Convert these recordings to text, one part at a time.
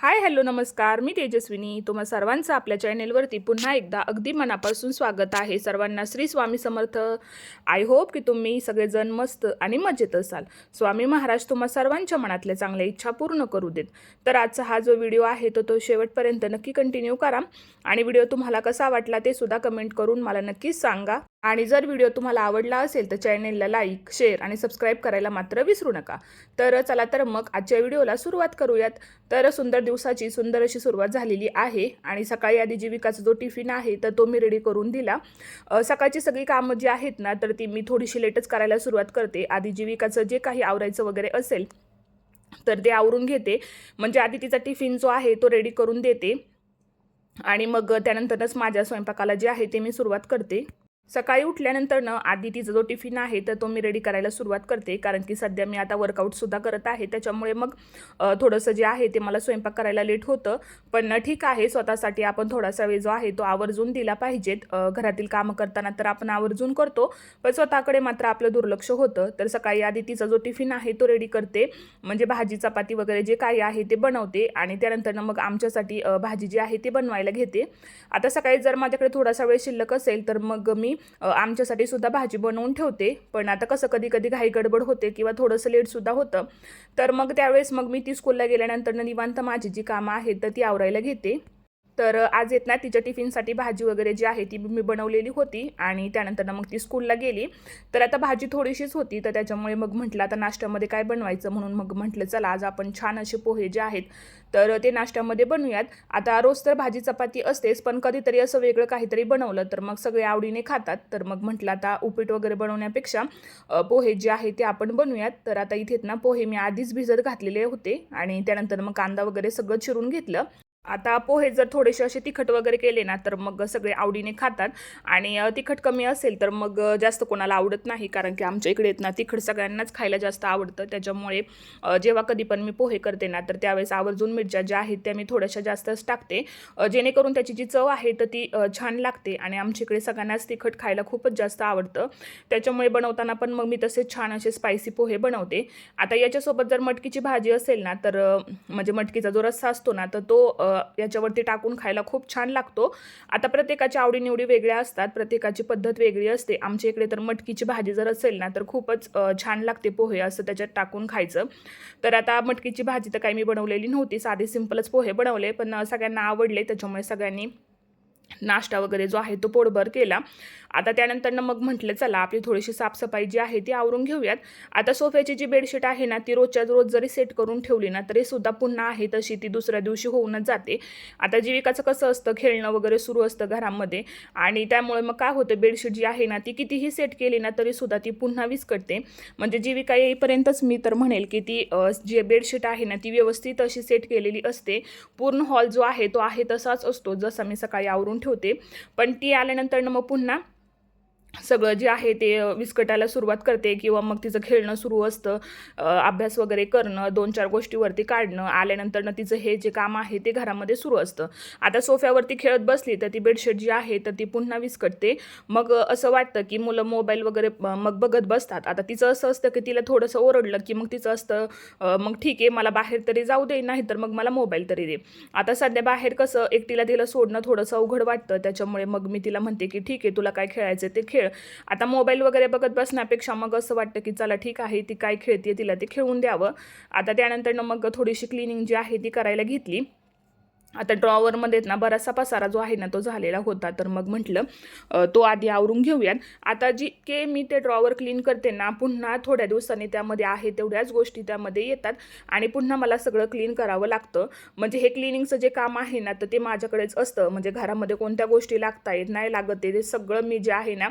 Hi hello नमस्कार. मी तेजस्विनी. तुम्हा सर्वांचं आपल्या चॅनेलवरती पुन्हा एकदा अगदी मनापासून स्वागत आहे. सर्वांना श्री स्वामी समर्थ. आय होप की तुम्ही सगळेजण मस्त आणि मजेत असाल. स्वामी महाराज तुम्हा सर्वांच्या मनातल्या चांगल्या इच्छा पूर्ण करू देत. तर आजचा हा जो व्हिडिओ आहे तो तो शेवटपर्यंत नक्की कंटिन्यू करा. आणि व्हिडिओ तुम्हाला कसा वाटला ते सुद्धा कमेंट करून मला नक्कीच सांगा. आणि जर व्हिडिओ तुम्हाला आवडला असेल तर चॅनेलला लाईक शेअर आणि सबस्क्राईब करायला मात्र विसरू नका. तर चला तर मग आजच्या व्हिडिओला सुरुवात करूयात. तर सुंदर दिवसाची सुंदर अशी सुरुवात झालेली आहे आणि सकाळी आधी जीविकाचा जो टिफिन आहे तर तो मी रेडी करून दिला. सकाळची सगळी कामं जी आहेत ना तर ती मी थोडीशी लेटच करायला सुरुवात करते. आधी जीविकाचं जे काही आवरायचं वगैरे असेल तर ते आवरून घेते. म्हणजे आधी तिचा टिफिन जो आहे तो रेडी करून देते. आणि मग त्यानंतरच माझ्या स्वयंपाकाला जे आहे ते मी सुरुवात करते. सकाळी उठल्यानंतर आधी तिचा जो टिफिन आहे तर तो मी रेडी करायला सुरुवात करते. कारण की सध्या मी आता वर्कआउटसुद्धा करत आहे. त्याच्यामुळे मग थोडंसं जे आहे ते मला स्वयंपाक करायला लेट होतं. पण ठीक आहे स्वतःसाठी आपण थोडासा वेळ जो आहे तो आवर्जून दिला पाहिजेत. घरातील कामं करताना तर आपण आवर्जून करतो. पण स्वतःकडे मात्र आपलं दुर्लक्ष होतं. तर सकाळी आधी तिचा जो टिफिन आहे तो रेडी करते. म्हणजे भाजी चपाती वगैरे जे काही आहे ते बनवते. आणि त्यानंतर मग आमच्यासाठी भाजी जी आहे ती बनवायला घेते. आता सकाळी जर माझ्याकडे थोडासा वेळ शिल्लक असेल तर मग मी आमच्यासाठी सुद्धा भाजी बनवून ठेवते. पण आता कसं कधी कधी घाई गडबड होते किंवा थोडंसं लेटसुद्धा होतं. तर मग त्यावेळेस मग मी ती स्कूलला गेल्यानंतर निवांत माझी जी कामं आहेत तर ती आवरायला घेते. तर आज येत ना तिच्या टिफिनसाठी भाजी वगैरे जी आहे ती मी बनवलेली होती आणि त्यानंतर मग ती स्कूलला गेली. तर आता भाजी थोडीशीच होती. तर त्याच्यामुळे मग म्हटलं आता नाश्त्यामध्ये काय बनवायचं? म्हणून मग म्हटलं चला आज आपण छान असे पोहे जे आहेत तर ते नाश्त्यामध्ये बनवूयात. आता रोज तर भाजी चपाती असतेच पण कधीतरी असं वेगळं काहीतरी बनवलं तर मग सगळे आवडीने खातात. तर मग म्हटलं आता उपीट वगैरे बनवण्यापेक्षा पोहे जे आहे ते आपण बनवूयात. तर आता इथेत ना पोहे मी आधीच भिजत घातलेले होते आणि त्यानंतर मग कांदा वगैरे सगळं चिरून घेतलं. आता पोहे जर थोडेसे असे तिखट वगैरे केले ना तर मग सगळे आवडीने खातात. आणि तिखट कमी असेल तर मग जास्त कोणाला आवडत नाही कारण की आमच्या इकडे येत ना तिखट सगळ्यांनाच खायला जास्त आवडतं. त्याच्यामुळे जेव्हा कधी पण मी पोहे करते ना तर त्यावेळेस आवर्जून मिरच्या ज्या आहेत त्या मी थोड्याशा जास्तच टाकते. जेणेकरून त्याची जी चव आहे तर ती छान लागते. आणि आमच्या इकडे सगळ्यांनाच तिखट खायला खूपच जास्त आवडतं. त्याच्यामुळे बनवताना पण मग मी तसे छान असे स्पायसी पोहे बनवते. आता याच्यासोबत जर मटकीची भाजी असेल ना तर म्हणजे मटकीचा जो रस्सा असतो ना तर तो याच्यावरती टाकून खायला खूप छान लागतो. आता प्रत्येकाच्या आवडीनिवडी वेगळ्या असतात प्रत्येकाची पद्धत वेगळी असते. आमच्या इकडे तर मटकीची भाजी जर असेल ना तर खूपच छान लागते पोहे असं त्याच्यात टाकून खायचं. तर आता मटकीची भाजी तर काही मी बनवलेली नव्हती साधी सिंपलच पोहे बनवले पण सगळ्यांना आवडले. त्याच्यामुळे सगळ्यांनी नाश्ता वगैरे जो आहे तो पोटभर केला. आता त्यानंतरनं मग म्हटलं चला आपली थोडीशी साफसफाई जी आहे ती आवरून घेऊयात. आता सोफ्याची जी बेडशीट आहे ना ती रोजच्या रोज जरी सेट करून ठेवली ना तरी सुद्धा पुन्हा आहे तशी ती दुसऱ्या दिवशी होऊनच जाते. आता जीविकाचं कसं असतं खेळणं वगैरे सुरू असतं घरामध्ये आणि त्यामुळे मग काय होतं बेडशीट जी आहे ना ती कितीही सेट केली ना तरी सुद्धा ती पुन्हा विस्कटते. म्हणजे जीविका येईपर्यंतच मी तर म्हणेल की ती जी बेडशीट आहे ना ती व्यवस्थित अशी सेट केलेली असते. पूर्ण हॉल जो आहे तो आहे तसाच असतो जसा मी सकाळी आवरून ठेवते. पण ती आल्यानंतर मग पुन्हा सगळं जे आहे ते विस्कटायला सुरुवात करते किंवा मग तिचं खेळणं सुरू असतं अभ्यास वगैरे करणं दोन चार गोष्टीवरती काढणं आल्यानंतरनं तिचं हे जे काम आहे ते घरामध्ये सुरू असतं. आता सोफ्यावरती खेळत बसली तर ती बेडशीट जी आहे तर ती पुन्हा विस्कटते. मग असं वाटतं की मुलं मोबाईल वगैरे मग बघत बसतात. आता तिचं असं असतं की तिला थोडंसं ओरडलं की मग तिचं असतं मग ठीक आहे मला बाहेर तरी जाऊ दे नाही तर मग मला मोबाईल तरी दे. आता सध्या बाहेर कसं एकटीला तिला सोडणं थोडंसं अवघड वाटतं. त्याच्यामुळे मग मी तिला म्हणते की ठीक आहे तुला काय खेळायचं ते खेळ खेळ. आता मोबाईल वगैरे बघत बसण्यापेक्षा मग असं वाटतं की चला ठीक आहे ती काय खेळते तिला ते खेळून द्यावं. आता त्यानंतर मग थोडीशी क्लिनिंग जी आहे ती करायला घेतली. आता ड्रॉवरमध्ये ना बराचसा पसारा जो आहे ना तो झालेला होता. तर मग म्हटलं तो आधी आवरून घेऊयात. आता जी के मी ते ड्रॉवर क्लीन करते ना पुन्हा थोड्या दिवसांनी त्यामध्ये आहे तेवढ्याच गोष्टी त्यामध्ये येतात. आणि पुन्हा मला सगळं क्लीन करावं लागतं. म्हणजे हे क्लिनिंगचं जे काम आहे ना तर ते माझ्याकडेच असतं. म्हणजे घरामध्ये कोणत्या गोष्टी लागता येत नाही लागत ते ते सगळं मी जे आहे ना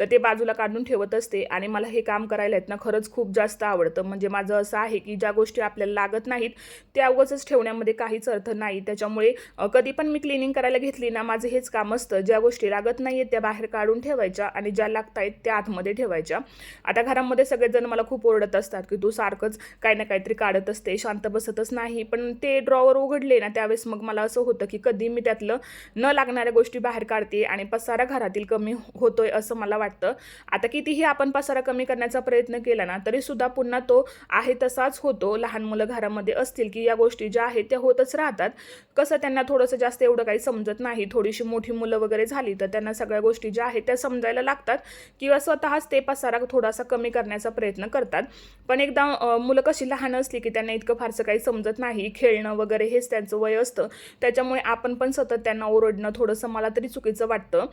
तर ते बाजूला काढून ठेवत असते. आणि मला हे काम करायला आहेत ना खरंच खूप जास्त आवडतं. म्हणजे माझं असं आहे की ज्या गोष्टी आपल्याला लागत नाहीत त्या उगाच ठेवण्यामध्ये काहीच अर्थ नाही. त्याच्यामुळे त्याच्यामुळे कधी पण मी क्लिनिंग करायला घेतली ना माझं हेच काम असतं. ज्या गोष्टी लागत नाही आहेत त्या बाहेर काढून ठेवायच्या आणि ज्या लागत आहेत त्या आतमध्ये ठेवायच्या. आता घरामध्ये सगळेजण मला खूप ओरडत असतात की तू सारखंच काही ना काहीतरी काढत असते शांत बसतच नाही. पण ते ड्रॉवर उघडले ना त्यावेळेस मग मला असं होतं की कधी मी त्यातलं न लागणाऱ्या गोष्टी बाहेर काढते आणि पसारा घरातील कमी होतोय असं मला वाटतं. आता कितीही आपण पसारा कमी करण्याचा प्रयत्न केला ना तरी सुद्धा पुन्हा तो आहे तसाच होतो. लहान मुलं घरामध्ये असतील की या गोष्टी ज्या आहेत त्या होतच राहतात. कसं त्यांना थोडंसं जास्त एवढं काही समजत नाही. थोडीशी मोठी मुलं वगैरे झाली तर त्यांना सगळ्या गोष्टी ज्या आहेत त्या समजायला लागतात किंवा स्वतःच ते पसारा थोडासा कमी करण्याचा प्रयत्न करतात. पण एकदा मुलं कशी लहान असली की त्यांना इतकं फारसं काही समजत नाही. खेळणं वगैरे हेच त्यांचं वय असतं. त्याच्यामुळे आपण पण सतत त्यांना ओरडणं थोडंसं मला तरी चुकीचं वाटतं.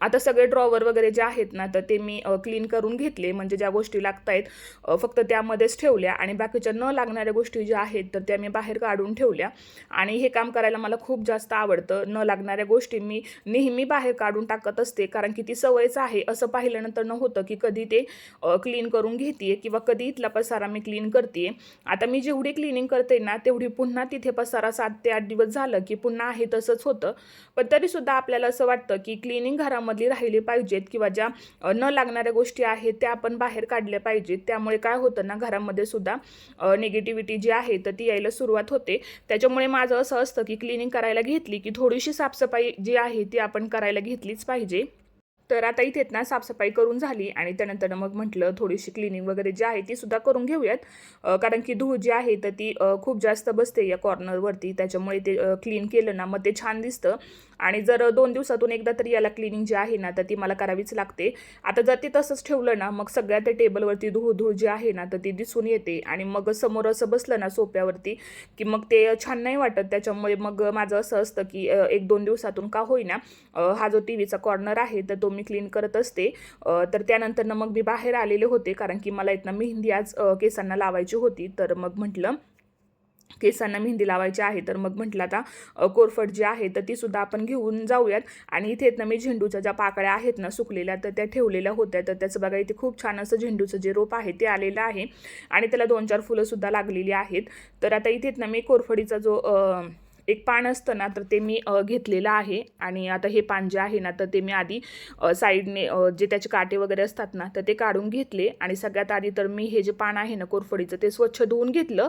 आता सगळे ड्रॉवर वगैरे जे आहेत ना तर ते मी क्लीन करून घेतले. म्हणजे ज्या गोष्टी लागत आहेत फक्त त्यामध्येच ठेवल्या. आणि बाकीच्या न लागणाऱ्या गोष्टी ज्या आहेत तर त्या मी बाहेर काढून ठेवल्या. आणि हे काम करायला मला खूप जास्त आवडतं. न लागणाऱ्या गोष्टी मी नेहमी बाहेर काढून टाकत असते. कारण की ती सवयच आहे. असं पाहिल्यानंतर न होतं की कधी ते क्लीन करून घेते किंवा कधी इथला पसारा मी क्लीन करते आता मी जेवढी क्लिनिंग करते ना तेवढी पुन्हा तिथे पसारा सात ते आठ दिवस झालं की पुन्हा आहे तसंच होतं. पण तरीसुद्धा आपल्याला असं वाटतं की क्लिनिंग घरामधली राहिली पाहिजेत किंवा ज्या न लागणाऱ्या गोष्टी आहेत त्या आपण बाहेर काढल्या पाहिजेत. त्यामुळे काय होतं ना घरामध्ये सुद्धा निगेटिव्हिटी जी आहे तर ती यायला सुरुवात होते. त्याच्यामुळे माझं असं असतं की क्लिनिंग करायला घेतली की थोडीशी साफसफाई जी आहे ती आपण करायला घेतलीच पाहिजे. तर आता इथेच ना साफसफाई करून झाली आणि त्यानंतर मग म्हटलं थोडीशी क्लिनिंग वगैरे जी आहे ती सुद्धा करून घेऊयात. कारण की धूळ जी आहे तर ती खूप जास्त बसते या कॉर्नरवरती त्याच्यामुळे ते क्लीन केलं ना मग ते छान दिसतं. आणि जर दोन दिवसातून एकदा तरी याला क्लिनिंग जी आहे ना तर ती मला करावीच लागते. आता जर ते तसंच ठेवलं ना मग सगळ्या त्या टेबलवरती धूळ धूळ जी आहे ना तर ती दिसून येते. आणि मग समोर असं बसलं ना सोप्यावरती की मग ते छान नाही वाटत. त्याच्यामुळे मग माझं असं असतं की एक दोन दिवसातून का होईना हा जो टी व्हीचा कॉर्नर आहे तर तो मी क्लीन करत असते. तर त्यानंतर मग मी बाहेर आलेले होते कारण की मला इथनं मेहंदी आज केसांना लावायची होती. तर मग म्हटलं केसांना मेहंदी लावायची आहे तर मग म्हटलं आता कोरफड जी आहे तर ती सुद्धा आपण घेऊन जाऊयात. आणि इथे ना मी झेंडूच्या ज्या पाकळ्या आहेत ना सुकलेल्या तर त्या ठेवलेल्या होत्या. तर त्याचं बघा इथे खूप छान असं झेंडूचं जे रोप आहे ते आलेलं आहे. आणि त्याला दोन चार फुलंसुद्धा लागलेली आहेत. तर आता इथे ना मी कोरफडीचा जो एक पान असतं ना तर ते मी घेतलेलं आहे. आणि आता हे पान जे आहे ना तर ते मी आधी साईडने जे त्याचे काटे वगैरे असतात ना तर ते काढून घेतले. आणि सगळ्यात आधी तर मी हे जे पान आहे ना कोरफडीचं ते स्वच्छ धुवून घेतलं.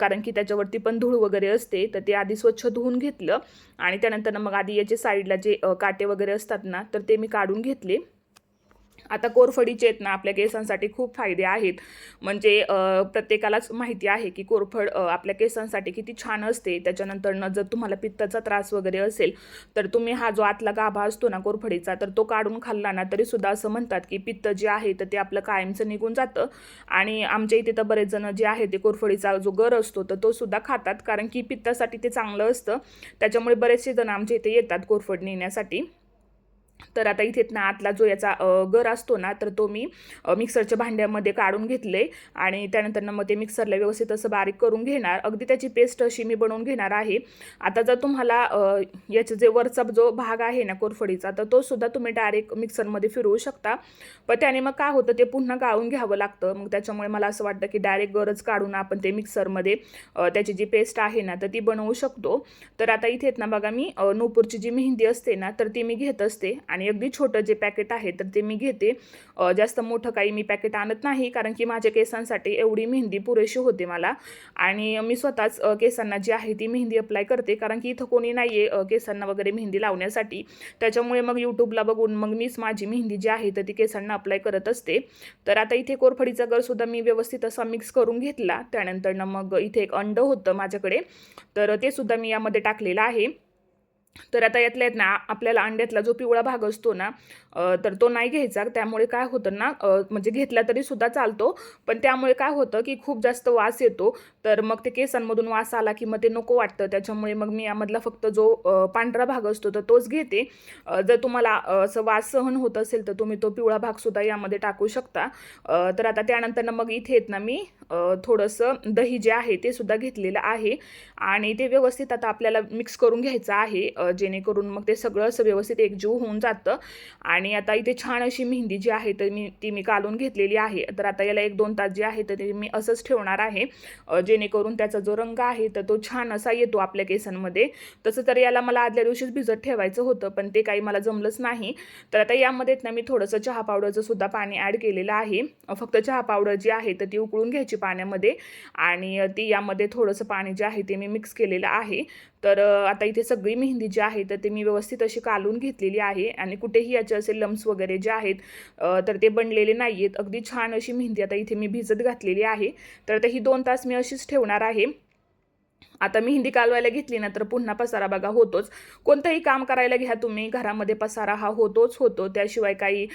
कारण की त्याच्यावरती पण धूळ वगैरे असते तर ते आधी स्वच्छ धुवून घेतलं. आणि त्यानंतर मग आधी याचे साईडला जे काटे वगैरे असतात ना तर ते मी काढून घेतले. आता कोरफडीचे आहेत ना आपल्या केसांसाठी खूप फायदे आहेत. म्हणजे प्रत्येकालाच माहिती आहे की कोरफड आपल्या केसांसाठी किती छान असते. त्याच्यानंतर जर तुम्हाला पित्ताचा त्रास वगैरे असेल तर तुम्ही हा जो आतला गाभा असतो ना कोरफडीचा तर तो काढून खाल्ला ना तरी सुद्धा असं म्हणतात की पित्त जे आहे तर ते आपलं कायमचं निघून जातं. आणि आमच्या इथे तर बरेच जण जे आहे ते कोरफडीचा जो गर असतो तर तो सुद्धा खातात. कारण की पित्तासाठी ते चांगलं असतं. त्याच्यामुळे बरेचसे जण आमच्या इथे येतात कोरफड नेण्यासाठी. तर आता इथे ना आतला जो याचा गर असतो ना तर तो मी मिक्सरच्या भांड्यामध्ये काढून घेतले आणि त्यानंतर मग ते मिक्सरला व्यवस्थित असं बारीक करून घेणार. अगदी त्याची पेस्ट अशी मी बनवून घेणार आहे. आता जर तुम्हाला याचा याचे जे वरचा जो भाग आहे ना कोरफडीचा तर तो सुद्धा तुम्ही डायरेक्ट मिक्सरमध्ये फिरवू शकता. पण त्याने मग काय होतं ते पुन्हा गाळून घ्यावं लागतं. मग त्याच्यामुळे मला असं वाटतं की डायरेक्ट गरज काढून आपण ते मिक्सरमध्ये त्याची जी पेस्ट आहे ना तर ती बनवू शकतो. तर आता इथे ना बघा मी नूपूरची जी मेहंदी असते ना तर ती मी घेत असते. आणि अगदी छोटं जे पॅकेट आहे तर ते मी घेते. जास्त मोठं काही मी पॅकेट आणत नाही कारण की माझ्या केसांसाठी एवढी मेहंदी पुरेशी होते मला. आणि मी स्वतःच केसांना जी आहे ती मेहंदी अप्लाय करते कारण की इथं कोणी नाही आहे केसांना वगैरे मेहंदी लावण्यासाठी. त्याच्यामुळे मग यूट्यूबला बघून मग मीच माझी मेहंदी जी आहे तर ती केसांना अप्लाय करत असते. तर आता इथे कोरफडीचा गरसुद्धा मी व्यवस्थित असा मिक्स करून घेतला. त्यानंतर मग इथे एक अंड होतं माझ्याकडे. तर ते सुद्धा मी यामध्ये टाकलेलं आहे. तर आता यातल्या आहेत ना आपल्याला अंड्यातला जो पिवळा भाग असतो ना तर तो नाही घ्यायचा. त्यामुळे काय होतं ना म्हणजे घेतला तरी सुद्धा चालतो. पण त्यामुळे काय होतं की खूप जास्त वास येतो. तर मग ते केसांमधून वास आला की मग ते नको वाटतं. त्याच्यामुळे मग मी यामधला फक्त जो पांढरा भाग असतो तर तोच घेते. जर तुम्हाला असं वास सहन होत असेल तर तुम्ही तो पिवळा भागसुद्धा यामध्ये टाकू शकता. तर आता त्यानंतर मग इथे आहेत ना मी थोडंसं दही जे आहे ते सुद्धा घेतलेलं आहे. आणि ते व्यवस्थित आता आपल्याला मिक्स करून घ्यायचं आहे जेणेकरून मग ते सगळं असं व्यवस्थित एकजीव होऊन जातं. आणि आणि आता इथे छान अशी मेहंदी जी आहे तर मी ती मी कालून घेतलेली आहे. तर आता याला एक दोन तास जे आहे तर ते मी असंच ठेवणार आहे. जेणेकरून त्याचा जो रंग आहे तर तो छान असा येतो आपल्या केसांमध्ये. तसं तर याला मला आदल्या दिवशीच भिजत ठेवायचं होतं पण ते काही मला जमलंच नाही. तर आता यामध्ये ना मी थोडंसं चहा पावडरचं सुद्धा पाणी ॲड केलेलं आहे. फक्त चहा पावडर जी आहे तर ती उकळून घ्यायची पाण्यामध्ये. आणि ती यामध्ये थोडंसं पाणी जे आहे ते मी मिक्स केलेलं आहे. तर आता इथे सगळी मेहंदी जी आहे तर ते मी व्यवस्थित अशी कालून घेतलेली आहे आणि कुठेही याचे असे लम्स वगैरे जे आहेत तर ते बनलेले नाही आहेत अगदी छान अशी मेहंदी आता इथे मी भिजत घातलेली आहे. तर आता ही दोन तास मी अशीच ठेवणार आहे. आता मेहंदी कालवायला घेतली ना तर पुन्हा पसारा बघा होतोच. कोणतंही काम करायला घ्या तुम्ही. घरामध्ये पसारा हा होतोच होतो. त्याशिवाय काही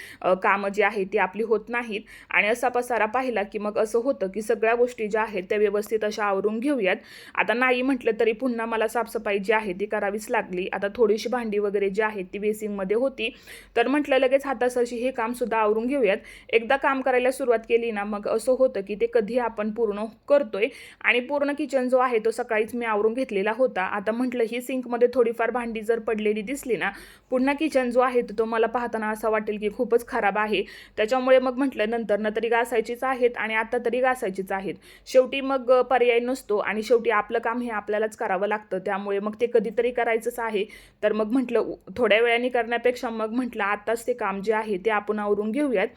कामं जी आहेत ती आपली होत नाहीत. आणि असा पसारा पाहिला की मग असं होतं की सगळ्या गोष्टी ज्या आहेत त्या व्यवस्थित अशा आवरून घेऊयात. आता नाही म्हटलं तरी पुन्हा मला साफसफाई जी आहे ती करावीच लागली. आता थोडीशी भांडी वगैरे जी आहेत ती बेसिंगमध्ये होती. तर म्हटलं लगेच हातासाशी हे कामसुद्धा आवरून घेऊयात. एकदा काम करायला सुरुवात केली ना मग असं होतं की ते कधी आपण पूर्ण करतोय. आणि पूर्ण किचन जो आहे तो सकाळीच मी आवरून घेतलेला होता. आता म्हटलं ही सिंकमध्ये थोडीफार भांडी जर पडलेली दिसली ना पुन्हा किचन जो आहे तो मला पाहताना असा वाटेल की खूपच खराब आहे. त्याच्यामुळे मग म्हटलं नंतर ना तरी घासायचीच आहेत आणि आता तरी घासायचीच आहेत. शेवटी मग पर्याय नसतो आणि शेवटी आपलं काम हे आपल्यालाच करावं लागतं. त्यामुळे मग ते कधीतरी करायचंच आहे. तर मग म्हटलं थोड्या वेळाने करण्यापेक्षा मग म्हटलं आत्ताच ते काम जे आहे ते आपण आवरून घेऊयात.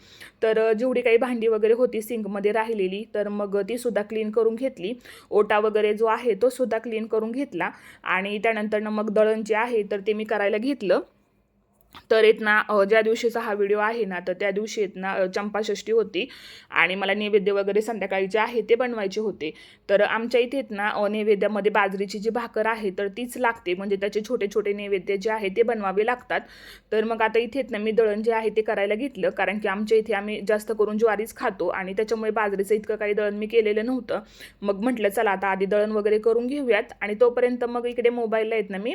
तर जेवढी काही भांडी वगैरे होती सिंकमध्ये राहिलेली तर मग ती सुद्धा क्लीन करून घेतली. ओटा वगैरे जो आहे तो सुद्धा क्लीन करून घेतला. आणि त्यानंतर मग दळण जे आहे तर ते मी करायला घेतलं. तर येत ना ज्या दिवशीचा हा व्हिडिओ आहे ना तर त्या दिवशी येत ना चंपाषष्ठी होती. आणि मला नैवेद्य वगैरे संध्याकाळी जे आहे ते बनवायचे होते. तर आमच्या इथे येत ना नैवेद्यामध्ये बाजरीची जी भाकर आहे तर तीच लागते. म्हणजे त्याचे छोटे छोटे नैवेद्य जे आहे ते बनवावे लागतात. तर मग आता इथे येत ना मी दळण जे आहे ते करायला घेतलं. कारण की आमच्या इथे आम्ही जास्त करून ज्वारीच खातो. आणि त्याच्यामुळे बाजरीचं इतकं काही दळण मी केलेलं नव्हतं. मग म्हटलं चला आता आधी दळण वगैरे करून घेऊयात. आणि तोपर्यंत मग इकडे मोबाईलला येत ना मी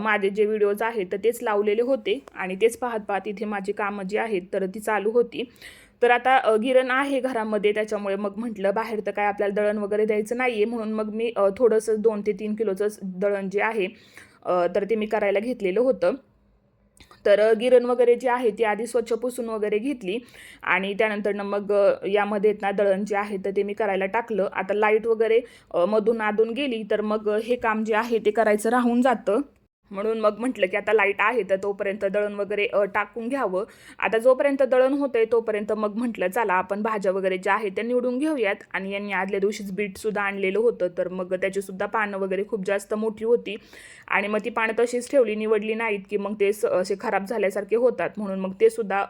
माझे जे व्हिडिओज आहेत तर तेच लावलेले होते. आणि तेच पाहत पाहत इथे माझी कामं जी आहेत तर ती चालू होती. तर आता गिरण आहे घरामध्ये त्याच्यामुळे मग म्हटलं बाहेर तर काय आपल्याला दळण वगैरे द्यायचं नाही आहे म्हणून मग मी थोडंसं दोन ते तीन किलोचं दळण जे आहे तर ते मी करायला घेतलेलं होतं. तर गिरण वगैरे जी आहे ती आधी स्वच्छ पुसून वगैरे घेतली आणि त्यानंतर मग यामध्ये ना दळण जे आहे तर ते मी करायला टाकलं. आता लाइट वगैरे मधून आधून गेली तर मग हे काम जे आहे ते करायचं राहून जातं. म्हणून मग म्हटलं की आता लाइट आहे तर तोपर्यंत दळण वगैरे टाकून घ्यावं. आता जोपर्यंत दळण होतंय तोपर्यंत मग म्हटलं चला आपण भाज्या वगैरे ज्या आहेत त्या निवडून घेऊयात. आणि यांनी आदल्या दिवशीच बीटसुद्धा आणलेलं होतं. तर मग त्याचीसुद्धा पानं वगैरे खूप जास्त मोठी होती. आणि मग ती पानं तशीच ठेवली निवडली नाहीत की मग ते स- असे खराब झाल्यासारखे होतात. म्हणून मग ते सुद्धा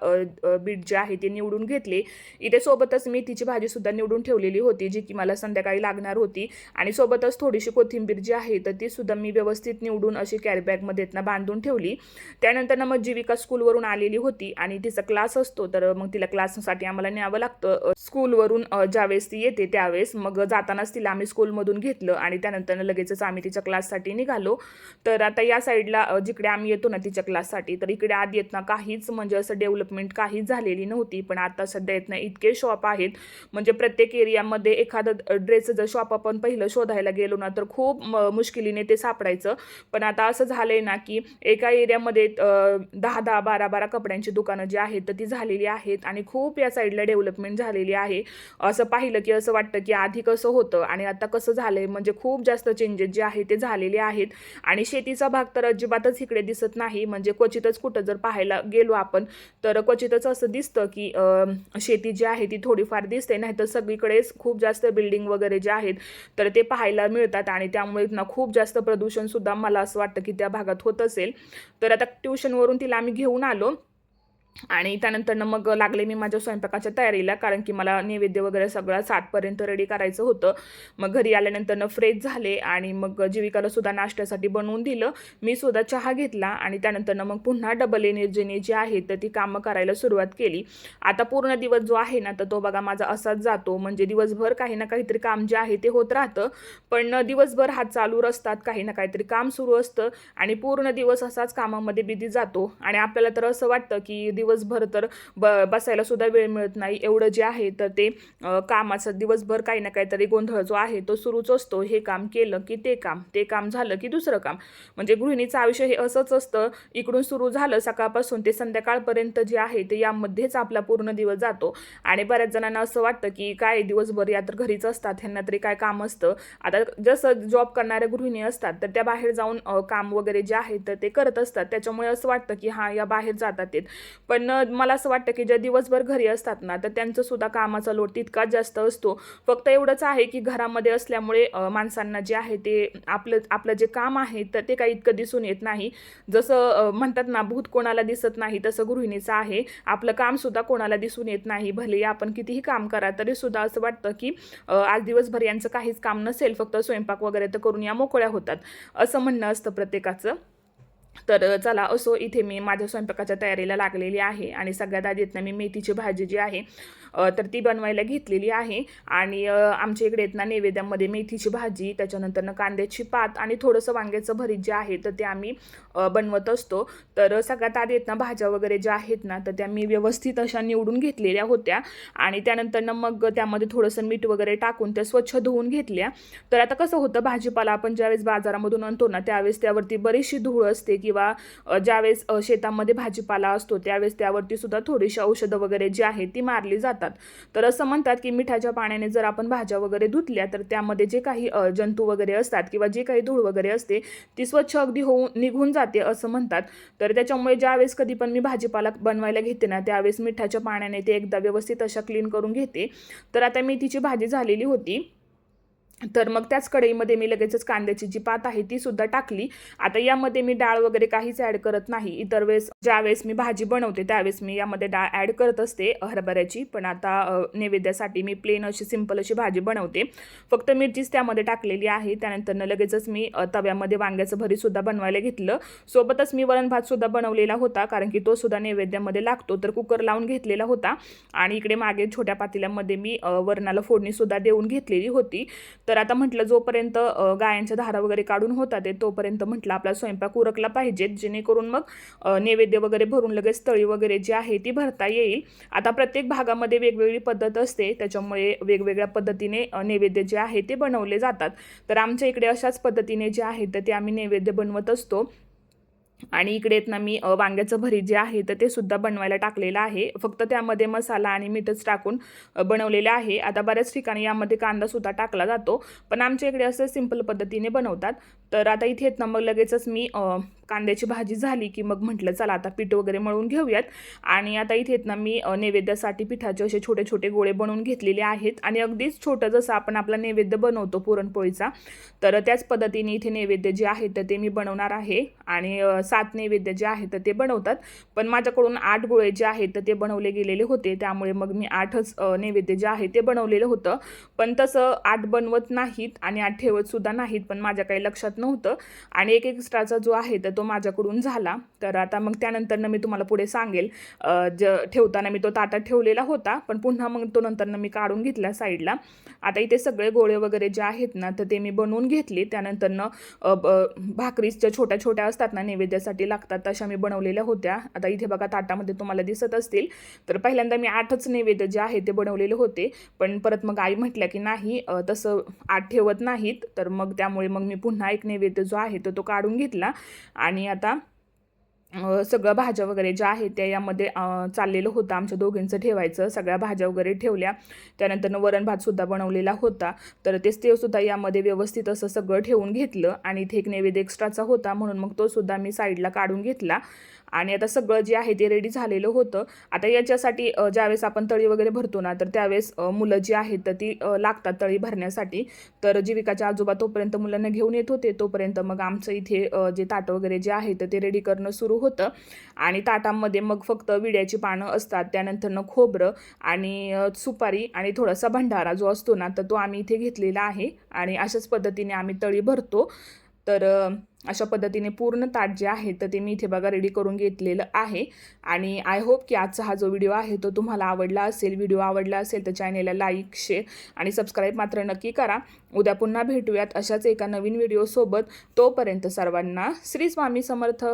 बीट जे आहे ते निवडून घेतले. इथे सोबतच मी तिची भाजीसुद्धा निवडून ठेवलेली होती जी की मला संध्याकाळी लागणार होती. आणि सोबतच थोडीशी कोथिंबीर जी आहे तर ती सुद्धा मी व्यवस्थित निवडून अशी कॅरी बॅगमध्ये ना बांधून ठेवली. त्यानंतर ना मग जीविका स्कूलवरून आलेली होती आणि तिचा क्लास असतो तर मग तिला क्लाससाठी आम्हाला न्यावं लागतं. स्कूलवरून ज्यावेळेस ती येते त्यावेळेस मग जातानाच तिला आम्ही स्कूलमधून घेतलं आणि त्यानंतर लगेचच आम्ही तिच्या क्लाससाठी निघालो. तर आता या साईडला जिकडे आम्ही येतो ना तिच्या क्लाससाठी तर इकडे आधी येत ना काहीच म्हणजे असं डेव्हलपमेंट काहीच झालेली नव्हती पण आता सध्या येत ना इतके शॉप आहेत. म्हणजे प्रत्येक एरियामध्ये एखादं ड्रेसचं जर शॉप आपण पहिलं शोधायला गेलो ना तर खूप मुश्किलीने ते सापडायचं. पण आता असं झालं झालं आहे ना की एका एरियामध्ये दहा दहा बारा बारा कपड्यांची दुकानं जी आहेत तर ती झालेली आहेत आणि खूप या साईडला डेव्हलपमेंट झालेली आहे. असं पाहिलं की असं वाटतं की आधी कसं होतं आणि आता कसं झालं आहे म्हणजे खूप जास्त चेंजेस जे आहे ते झालेले आहेत. आणि शेतीचा भाग तर अजिबातच इकडे दिसत नाही म्हणजे क्वचितच कुठं जर पाहायला गेलो आपण तर क्वचितच असं दिसतं की शेती जी आहे ती थोडीफार दिसते नाही तर सगळीकडेच खूप जास्त बिल्डिंग वगैरे जे आहेत तर ते पाहायला मिळतात आणि त्यामुळे ना खूप जास्त प्रदूषणसुद्धा मला असं वाटतं की त्या भागात होत असेल. तर आता ट्युशनवरून तिला आम्ही घेऊन आलो. आणि त्यानंतर मग लागले मी माझ्या स्वयंपाकाच्या तयारीला कारण की मला नैवेद्य वगैरे सगळं सातपर्यंत रेडी करायचं होतं. मग घरी आल्यानंतर फ्रेश झाले आणि मग जीविकाला सुद्धा नाश्त्यासाठी बनवून दिलं. मी सुद्धा चहा घेतला आणि त्यानंतर मग पुन्हा डबल एनर्जीने जी आहे तर ती कामं करायला सुरुवात केली. आता पूर्ण दिवस जो आहे ना तर तो बघा माझा असाच जातो. म्हणजे दिवसभर काही ना काहीतरी काम जे आहे ते होत राहतं. पण दिवसभर हात चालू असतात काही ना काहीतरी काम सुरू असतं आणि पूर्ण दिवस असाच कामामध्ये बिझी जातो. आणि आपल्याला तर असं वाटतं की दिवस दिवसभर तर ब बसायला सुद्धा वेळ मिळत नाही. एवढं जे आहे तर ते कामाचा कामाचं दिवसभर काही ना काहीतरी गोंधळ जो आहे तो सुरूच असतो. हे काम केलं की ते काम ते काम झालं की दुसरं काम. म्हणजे गृहिणीचं आयुष्य हे असंच असतं. इकडून सुरू झालं सकाळपासून ते संध्याकाळपर्यंत जे आहे ते यामध्येच आपला पूर्ण दिवस जातो. आणि बऱ्याच जणांना असं वाटतं की काय दिवसभर या तर घरीच असतात ह्यांना तरी काय काम असतं. आता जसं जॉब करणाऱ्या गृहिणी असतात तर त्या बाहेर जाऊन काम वगैरे जे आहे तर ते करत असतात. त्याच्यामुळे असं वाटतं की हां या बाहेर जातात ते पण पण मला असं वाटतं की ज्या दिवसभर घरी असतात ना तर त्यांचं सुद्धा कामाचा लोड तितकाच जास्त असतो. फक्त एवढंच आहे की घरामध्ये असल्यामुळे माणसांना जे आहे ते आपलं आपलं जे काम आहे तर ते काही इतकं दिसून येत नाही. जसं म्हणतात ना भूत कोणाला दिसत नाही तसं गृहिणीचं आहे. आपलं कामसुद्धा कोणाला दिसून येत नाही भले आपण कितीही काम करा तरी सुद्धा असं वाटतं की आज दिवसभर यांचं काहीच काम नसेल फक्त स्वयंपाक वगैरे तर करून या मोकळ्या होतात. असं म्हणणं असतं प्रत्येकाचं. तर चला असो इथे मी माझ्या स्वयंपाकाच्या तयारीला लागलेली आहे आणि सगळ्यात आधी मी मेथीची भाजी जी आहे तर ती बनवायला घेतलेली आहे. आणि आमच्या इकडे येत ना नैवेद्यामध्ये मेथीची भाजी त्याच्यानंतरनं कांद्याची पात आणि थोडंसं वांग्याचं भरीत जे आहे तर ते आम्ही बनवत असतो. तर सगळ्यात आधी येत ना भाज्या वगैरे ज्या आहेत ना तर त्या मी व्यवस्थित अशा निवडून घेतलेल्या होत्या. आणि त्यानंतरनं मग त्यामध्ये थोडंसं मीठ वगैरे टाकून त्या स्वच्छ धुवून घेतल्या. तर आता कसं होतं भाजीपाला आपण ज्यावेळेस बाजारामधून आणतो ना त्यावेळेस त्यावरती बरीचशी धूळ असते किंवा ज्यावेळेस शेतामध्ये भाजीपाला असतो त्यावेळेस त्यावरती सुद्धा थोडीशी औषधं वगैरे जी आहेत ती मारली जातात. तर असं म्हणतात की मिठाच्या पाण्याने जर आपण भाज्या वगैरे धुतल्या तर त्यामध्ये जे काही जंतू वगैरे असतात किंवा जे काही धूळ वगैरे असते ती स्वच्छ अगदी होऊन निघून जाते असं म्हणतात. तर त्याच्यामुळे ज्यावेळेस कधी पण मी भाजीपाला बनवायला घेते ना त्यावेळेस मिठाच्या पाण्याने ते एकदा व्यवस्थित अशा क्लीन करून घेते. तर आता मेथीची भाजी झालेली होती. तर मग त्याच कढईमध्ये मी लगेचच कांद्याची जी पात आहे ती सुद्धा टाकली. आता यामध्ये मी डाळ वगैरे काहीच ॲड करत नाही. इतर वेळेस ज्यावेळेस मी भाजी बनवते त्यावेळेस मी यामध्ये डाळ ॲड करत असते हरभऱ्याची. पण आता नैवेद्यासाठी मी प्लेन अशी सिंपल अशी भाजी बनवते. फक्त मिरचीच त्यामध्ये टाकलेली आहे. त्यानंतरनं लगेचच मी तव्यामध्ये वांग्याचं भरीसुद्धा बनवायला घेतलं. सोबतच मी वरण भातसुद्धा बनवलेला होता. कारण की तो सुद्धा नैवेद्यामध्ये लागतो. तर कुकर लावून घेतलेला होता. आणि इकडे मागे छोट्या पातेल्यामध्ये मी वरणाला फोडणीसुद्धा देऊन घेतलेली होती. तर आता म्हटलं जोपर्यंत गायांच्या धारा वगैरे काढून होतात ते तोपर्यंत म्हटलं आपला स्वयंपाक उरकला पाहिजेत जेणेकरून मग नैवेद्य वगैरे भरून लगेच तळी वगैरे जी आहे ती भरता येईल. आता प्रत्येक भागामध्ये वेगवेगळी पद्धत असते त्याच्यामुळे वेगवेगळ्या पद्धतीने नैवेद्य जे आहे ते बनवले जातात. तर आमच्या इकडे अशाच पद्धतीने जे आहे तर ते आम्ही नैवेद्य बनवत असतो. आणि इकडे ना मी वांग्याचं भरीत जे आहे तर ते सुद्धा बनवायला टाकलेलं आहे. फक्त त्यामध्ये मसाला आणि मीठच टाकून बनवलेलं आहे. आता बऱ्याच ठिकाणी यामध्ये कांदासुद्धा टाकला जातो. पण आमच्या इकडे असं सिंपल पद्धतीने बनवतात. तर आता इथे येत ना मग लगेचच मी कांद्याची भाजी झाली की मग म्हटलं चला आता पीठ वगैरे मळून घेऊयात. आणि आता इथे ना मी नैवेद्यासाठी पिठाचे असे छोटे छोटे गोळे बनवून घेतलेले आहेत. आणि अगदीच छोटं जसं आपण आपला नैवेद्य बनवतो पुरणपोळीचा तर त्याच पद्धतीने इथे नैवेद्य जे आहे तर ते मी बनवणार आहे. आणि सात नैवेद्य जे आहे तर ते बनवतात. पण माझ्याकडून आठ गोळे जे आहेत तर ते बनवले गेलेले होते. त्यामुळे मग मी आठच नैवेद्य जे आहे ते बनवलेलं होतं. पण तसं आठ बनवत नाहीत आणि आठ ठेवतसुद्धा नाहीत पण माझ्या काही लक्षात नव्हतं. आणि एक एक्स्ट्राचा जो आहे तर तो माझ्याकडून झाला. तर आता मग त्यानंतरनं मी तुम्हाला पुढे सांगेल. ज ठेवताना मी तो ताटात ठेवलेला होता पण पुन्हा मग तो नंतरनं मी काढून घेतला साईडला. आता इथे सगळे गोळे वगैरे जे आहेत ना तर ते मी बनवून घेतले. त्यानंतरनं अ, ब- भाकरीच्या छोट्या छोट्या असतात ना नैवेद्यासाठी लागतात तशा मी बनवलेल्या होत्या. आता इथे बघा ताटामध्ये तुम्हाला दिसत असतील. तर पहिल्यांदा मी आठच नैवेद्य जे आहे ते बनवलेले होते. पण परत मग आई म्हटल्या की नाही तसं आठ ठेवत नाहीत. तर मग त्यामुळे मग मी पुन्हा एक नैवेद्य जो आहे तो तो काढून घेतला. आणि आता सगळं भाज्या वगैरे ज्या आहेत त्या यामध्ये चाललेलं होतं. आमच्या दोघींचं ठेवायचं. सगळ्या भाज्या वगैरे ठेवल्या. त्यानंतर वरण भातसुद्धा बनवलेला होता. तर तेच ते सुद्धा यामध्ये व्यवस्थित असं सगळं ठेवून घेतलं. आणि इथे एक नैवेद्य एक्स्ट्राचा होता म्हणून मग तो सुद्धा मी साईडला काढून घेतला. आणि आता सगळं जे आहे ते रेडी झालेलं होतं. आता याच्यासाठी ज्यावेळेस आपण तळी वगैरे भरतो ना तर त्यावेळेस मुलं जी आहेत तर ती लागतात तळी भरण्यासाठी. तर जीविकाच्या आजोबा तोपर्यंत मुलांना घेऊन येत होते. तोपर्यंत मग आमचं इथे जे ताटं वगैरे जे आहे तर ते रेडी करणं सुरू होतं. आणि ताटामध्ये मग फक्त विड्याची पानं असतात त्यानंतरनं खोबरं आणि सुपारी आणि थोडासा भंडारा जो असतो ना तर तो आम्ही इथे घेतलेला आहे. आणि अशाच पद्धतीने आम्ही तळी भरतो. तर अशा पद्धतीने पूर्ण ताट जे आहे तर ते मी इथे बघा रेडी करून घेतलेलं आहे. आणि आय होप की आजचा हा जो व्हिडिओ आहे तो तुम्हाला आवडला असेल व्हिडिओ आवडला असेल तर चॅनेलला लाईक शेअर आणि सबस्क्राईब मात्र नक्की करा. उद्या पुन्हा भेटूयात अशाच एका नवीन व्हिडिओसोबत तोपर्यंत सर्वांना श्री स्वामी समर्थ.